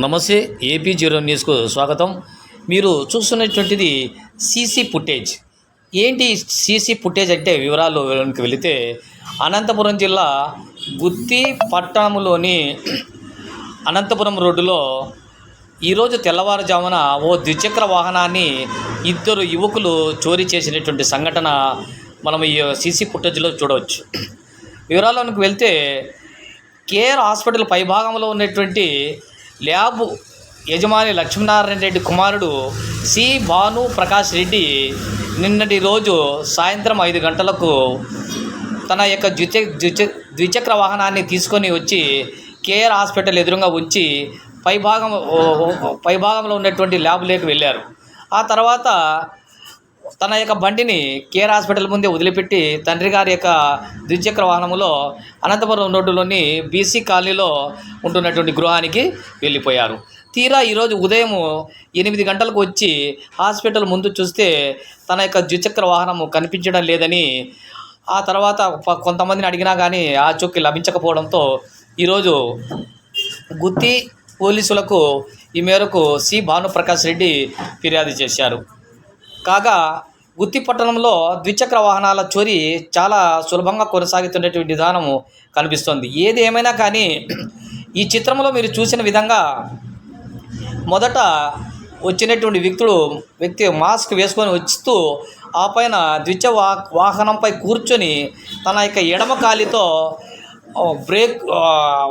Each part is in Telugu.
నమస్తే ఏపీ జీరో న్యూస్కు స్వాగతం. మీరు చూస్తున్నటువంటిది సీసీ ఫుటేజ్. ఏంటి సీసీ ఫుటేజ్ అంటే వివరాల్లోకి వెళితే అనంతపురం జిల్లా గుత్తి పట్టణంలోని అనంతపురం రోడ్డులో ఈరోజు తెల్లవారుజామున ఓ ద్విచక్ర వాహనాన్ని ఇద్దరు యువకులు చోరీ చేసినటువంటి సంఘటన మనం ఈ సీసీ ఫుటేజ్లో చూడవచ్చు. వివరాల్లోకి వెళ్తే కేఆర్ హాస్పిటల్ పైభాగంలో ఉన్నటువంటి ల్యాబ్ యజమాని లక్ష్మీనారాయణ రెడ్డి కుమారుడు సి. భాను ప్రకాష్ రెడ్డి నిన్నటి రోజు సాయంత్రం ఐదు గంటలకు తన యొక్క ద్విచ ద్విచ ద్విచక్ర వాహనాన్ని తీసుకొని వచ్చి కేఆర్ హాస్పిటల్ ఎదురుగా ఉంచి పైభాగం పైభాగంలో ఉన్నటువంటి ల్యాబ్లోకి వెళ్ళారు. ఆ తర్వాత తన యొక్క బండిని కేర్ హాస్పిటల్ ముందే వదిలిపెట్టి తండ్రి గారి యొక్క ద్విచక్ర వాహనంలో అనంతపురం రోడ్డులోని బీసీ కాలనీలో ఉంటున్నటువంటి గృహానికి వెళ్ళిపోయారు. తీరా ఈరోజు ఉదయం ఎనిమిది గంటలకు వచ్చి హాస్పిటల్ ముందు చూస్తే తన యొక్క ద్విచక్ర వాహనము కనిపించడం లేదని ఆ తర్వాత కొంతమందిని అడిగినా కానీ ఆ చొక్కి లభించకపోవడంతో ఈరోజు గుత్తి పోలీసులకు ఈ మేరకు సి. భానుప్రకాష్ రెడ్డి ఫిర్యాదు చేశారు. కాగా గుత్తి పట్టణంలో ద్విచక్ర వాహనాల చోరీ చాలా సులభంగా కొనసాగుతున్నటువంటి విధానం కనిపిస్తోంది. ఏది ఏమైనా కానీ ఈ చిత్రంలో మీరు చూసిన విధంగా మొదట వచ్చినటువంటి వ్యక్తుడు వ్యక్తి మాస్క్ వేసుకొని వస్తూ ఆ పైన ద్విచ వా వాహనంపై కూర్చొని తన యొక్క ఎడమ కాలితో బ్రేక్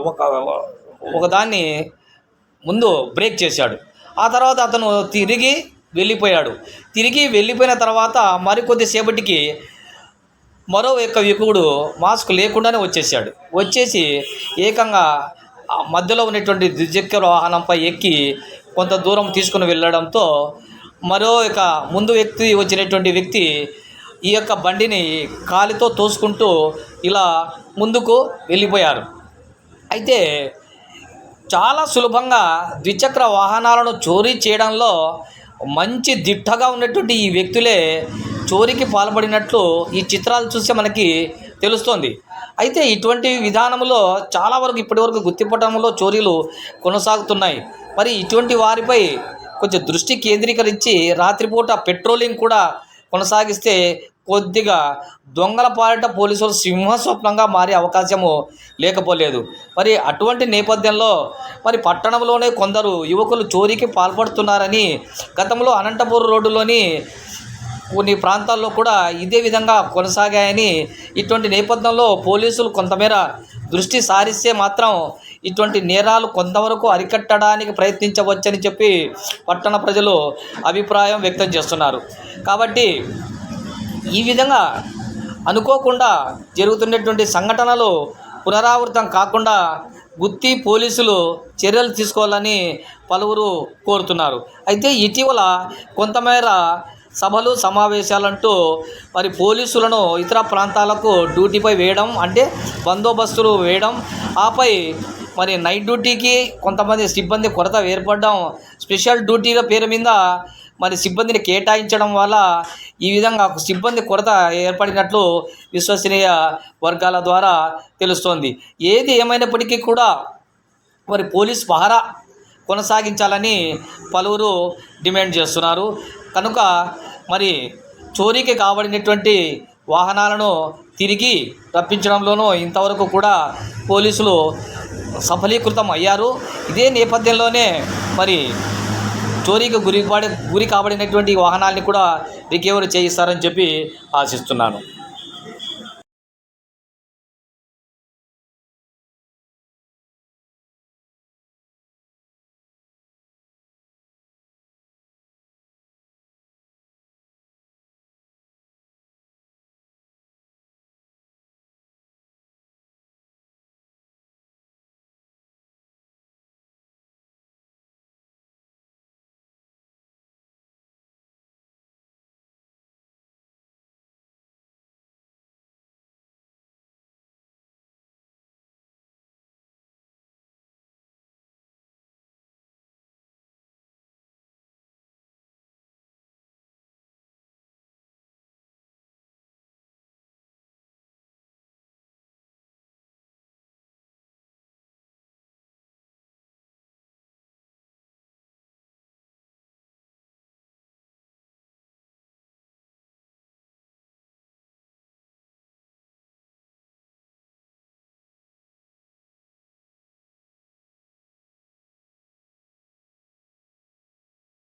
ఒక ఒకదాన్ని ముందు బ్రేక్ చేశాడు. ఆ తర్వాత అతను తిరిగి వెళ్ళిపోయాడు. తిరిగి వెళ్ళిపోయిన తర్వాత మరికొద్దిసేపటికి మరో యొక్క యువకుడు మాస్క్ లేకుండానే వచ్చేసాడు వచ్చేసి ఏకంగా మధ్యలో ఉన్నటువంటి ద్విచక్ర వాహనంపై ఎక్కి కొంత దూరం తీసుకుని వెళ్ళడంతో మరో యొక్క ముందు వ్యక్తి వచ్చినటువంటి వ్యక్తి ఈ యొక్క బండిని కాలితో తోసుకుంటూ ఇలా ముందుకు వెళ్ళిపోయారు. అయితే చాలా సులభంగా ద్విచక్ర వాహనాలను చోరీ చేయడంలో మంచి దిట్టగా ఉన్నటువంటి ఈ వ్యక్తులే చోరీకి పాల్పడినట్లు ఈ చిత్రాలు చూస్తే మనకి తెలుస్తోంది. అయితే ఇటువంటి విధానంలో చాలా వరకు ఇప్పటివరకు గుర్తిపటంలో చోరీలు కొనసాగుతున్నాయి. మరి ఇటువంటి వారిపై కొంచెం దృష్టి కేంద్రీకరించి రాత్రిపూట పెట్రోలింగ్ కూడా కొనసాగిస్తే కొద్దిగా దొంగల పాలిట పోలీసులు సింహస్వప్నంగా మారే అవకాశము లేకపోలేదు. మరి అటువంటి నేపథ్యంలో మరి పట్టణంలోనే కొందరు యువకులు చోరీకి పాల్పడుతున్నారని గతంలో అనంతపురం రోడ్డులోని కొన్ని ప్రాంతాల్లో కూడా ఇదే విధంగా కొనసాగాయని ఇటువంటి నేపథ్యంలో పోలీసులు కొంతమేర దృష్టి సారిస్తే మాత్రం ఇటువంటి నేరాలు కొంతవరకు అరికట్టడానికి ప్రయత్నించవచ్చని చెప్పి పట్టణ ప్రజలు అభిప్రాయం వ్యక్తం చేస్తున్నారు. కాబట్టి ఈ విధంగా అనుకోకుండా జరుగుతున్నటువంటి సంఘటనలు పునరావృతం కాకుండా గుత్తి పోలీసులు చర్యలు తీసుకోవాలని పలువురు కోరుతున్నారు. అయితే ఇటీవల కొంతమేర సభలు సమావేశాలంటూ మరి పోలీసులను ఇతర ప్రాంతాలకు డ్యూటీపై వేయడం అంటే బందోబస్తులు వేయడం ఆపై మరి నైట్ డ్యూటీకి కొంతమంది సిబ్బంది కొరత ఏర్పడడం స్పెషల్ డ్యూటీల పేరు మీద మరి సిబ్బందిని కేటాయించడం వల్ల ఈ విధంగా సిబ్బంది కొరత ఏర్పడినట్లు విశ్వసనీయ వర్గాల ద్వారా తెలుస్తోంది. ఏది ఏమైనప్పటికీ కూడా మరి పోలీస్ పహరా కొనసాగించాలని పలువురు డిమాండ్ చేస్తున్నారు. కనుక మరి చోరీకి కాబడినటువంటి వాహనాలను తిరిగి రప్పించడంలోనూ ఇంతవరకు కూడా పోలీసులు సఫలీకృతం అయ్యారు. ఇదే నేపథ్యంలోనే మరి చోరీకి గురి గురి కాబడినటువంటి వాహనాల్ని కూడా రికవరీ చేయిస్తారని చెప్పి ఆశిస్తున్నాను.